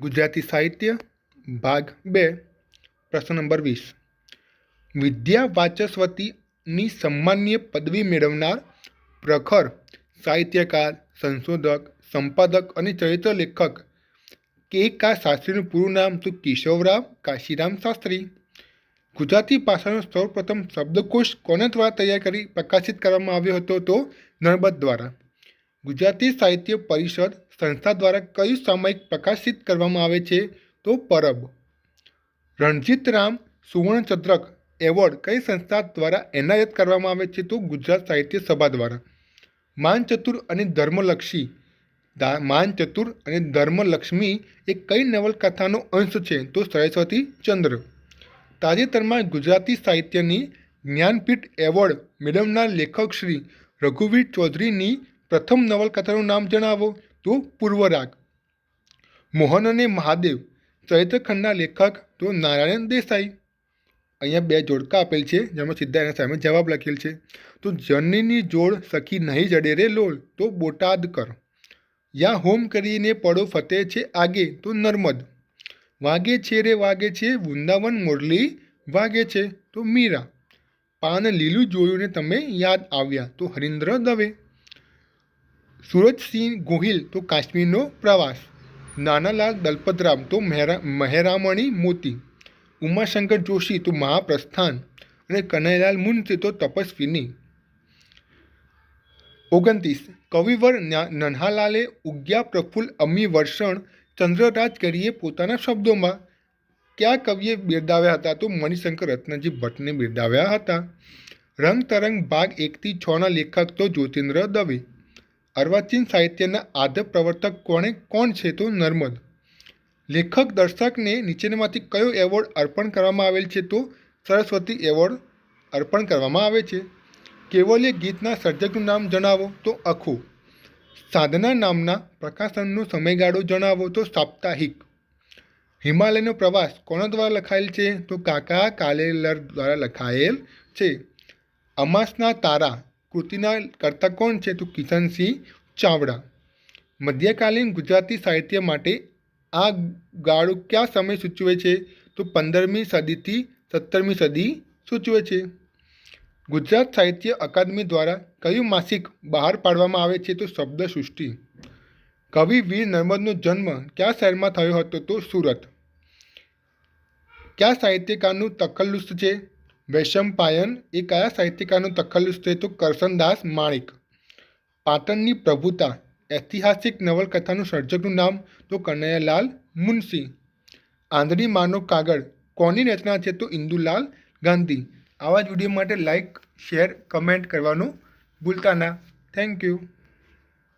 ગુજરાતી સાહિત્ય, ભાગ બે, પ્રશ્ન નંબર વીસ. વિદ્યા વાચસ્વતીની સન્માનીય પદવી મેળવનાર, પ્રખર, સાહિત્યકાર, સંશોધક, સંપાદક અને ચરિત્ર લેખક કે કા શાસ્ત્રીનું પૂરું નામ તો કેશવરામ કાશીરામ શાસ્ત્રી. ગુજરાતી ભાષાનો સૌપ્રથમ શબ્દકોશ કોને દ્વારા તૈયાર કરી પ્રકાશિત કરવામાં આવ્યો હતો તો નર્મદ દ્વારા. ગુજરાતી સાહિત્ય પરિષદ સંસ્થા દ્વારા કયું સામયિક પ્રકાશિત કરવામાં આવે છે? તો પરબ. રણજીતરામ સુવર્ણચંદ્રક એવોર્ડ કઈ સંસ્થા દ્વારા એનાયત કરવામાં આવે છે? તો ગુજરાત સાહિત્ય સભા દ્વારા. માનચતુર અને ધર્મલક્ષી. માનચતુર અને ધર્મલક્ષ્મી એ કઈ નવલકથાનો અંશ છે? તો સરસ્વતી ચંદ્ર. તાજેતરમાં ગુજરાતી સાહિત્યની જ્ઞાનપીઠ એવોર્ડ મેળવનાર લેખક શ્રી રઘુવીર ચૌધરીની પ્રથમ નવલકથાનું નામ જણાવો. તો પૂર્વરાગ. મોહન અને મહાદેવ ચરિત્રખંડના લેખક તો નારાયણ દેસાઈ. અહીંયા બે જોડકા આપેલ છે, જેમાં સીધા એના સામે જવાબ લખેલ છે. તો જર્નીની જોડ સખી નહીં જડે રે લોલ, તો બોટાદ કર. યા હોમ કરીને પડો ફતે છે આગે, તો નર્મદ. વાગે છે રે વાગે છે, વૃંદાવન મુરલી વાગે છે, તો મીરા. પાન લીલું જોયું ને તમે યાદ આવ્યા, તો હરિન્દ્ર દવે. સુરજસિંહ ગોહિલ તો કાશ્મીરનો પ્રવાસ, નાનાલાલ દલપતરામ તો મહેરા, મહેરામણી મોતી, ઉમાશંકર જોશી તો મહાપ્રસ્થાન અને કનૈલાલ મુનસી તો તપસ્વીની. ઓગણત્રીસ, કવિવર નન્હાલાલે ઉગ્યા પ્રફુલ્લ અમી વર્ષણ ચંદ્રરાજ કરીએ પોતાના શબ્દોમાં, કયા કવિએ બિરદાવ્યા હતા? તો મણિશંકર રત્નજી ભટ્ટને બિરદાવ્યા હતા. રંગતરંગ ભાગ એકથી છના લેખક તો જ્યોતિન્દ્ર દવે. અર્વાચીન સાહિત્યના આદ્ય પ્રવર્તક કોણે કોણ છે તો નર્મદ. લેખક, દર્શકને નીચેનામાંથી કયો એવોર્ડ અર્પણ કરવામાં આવેલ છે તો સરસ્વતી એવોર્ડ અર્પણ કરવામાં આવે છે. કેવલીય ગીતના સર્જકનું નામ જણાવો તો અખુ. સાધના નામના પ્રકાશનનો સમયગાળો જણાવો તો સાપ્તાહિક. હિમાલયનો પ્રવાસ કોના દ્વારા લખાયેલ છે તો કાકા કાલેલર દ્વારા લખાયેલ છે. અમાસના તારા કૃતિના કર્તા કોણ છે તો કિશનસિંહ ચાવડા. મધ્યકાલીન ગુજરાતી સાહિત્ય માટે આ ગાળો કયા સમય સૂચવે છે? તો પંદરમી સદીથી સત્તરમી સદી સૂચવે છે. ગુજરાત સાહિત્ય અકાદમી દ્વારા કયું માસિક બહાર પાડવામાં આવે છે તો શબ્દ સૃષ્ટિ કવિ વીર નર્મદનો જન્મ કયા શહેરમાં થયો હતો તો સુરત? કયા સાહિત્યકારનું તખલ્લુસ છે? વૈશંપાયન એ કયા સાહિત્યકારનું તખલ્લુસ છે તો કરસનદાસ માણિક? પાટણની પ્રભુતા, ઐતિહાસિક નવલકથાનું સર્જકનું નામ તો કનૈયાલાલ મુનશી. આંધળી માનો કાગળ, કોની રચના છે તો ઇન્દુલાલ ગાંધી? આવા જ વીડિયો માટે લાઈક શેર કમેન્ટ કરવાનું ભૂલતા ના. Thank you